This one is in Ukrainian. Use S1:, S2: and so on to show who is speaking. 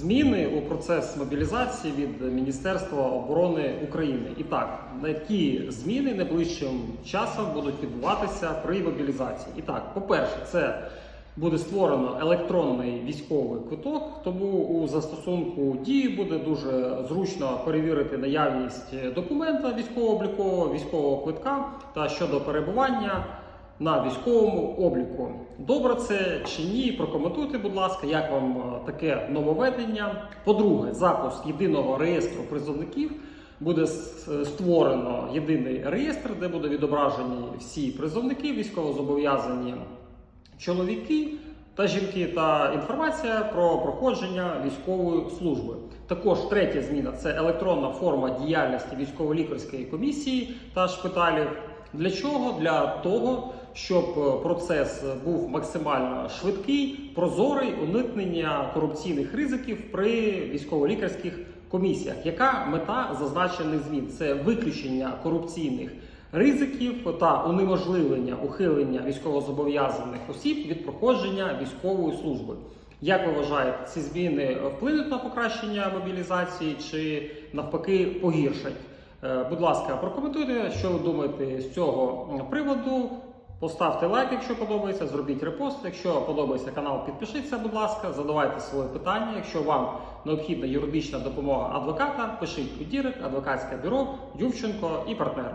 S1: зміни у процес мобілізації від Міністерства оборони України. І так, які зміни найближчим часом будуть відбуватися при мобілізації? І так, по-перше, це буде створено електронний військовий квиток, тому у застосунку дії буде дуже зручно перевірити наявність документа військово-облікового, військового квитка та щодо перебування на військовому обліку. Добре це чи ні? Прокоментуйте, будь ласка, як вам е, таке нововведення. По-друге, запуск єдиного реєстру призовників. Буде створено єдиний реєстр, де буде відображені всі призовники, військовозобов'язані чоловіки та жінки, та інформація про проходження військової служби. Також третя зміна це електронна форма діяльності військово-лікарської комісії та шпиталів. Для чого? Для того, щоб е, процес був максимально швидкий, прозорий, уникнення корупційних ризиків при військово-лікарських комісіях. Яка мета зазначених змін? Це виключення корупційних ризиків та унеможливлення ухилення військовозобов'язаних осіб від проходження військової служби. Як ви вважаєте, ці зміни вплинуть на покращення мобілізації чи навпаки погіршать? Е, Будь ласка, прокоментуйте, що ви думаєте з цього приводу. Поставте лайк, якщо подобається, зробіть репост. Якщо подобається канал, підпишіться, будь ласка, задавайте свої питання. Якщо вам необхідна юридична допомога адвоката, пишіть у Дірик, адвокатське бюро, Ювченко і партнери.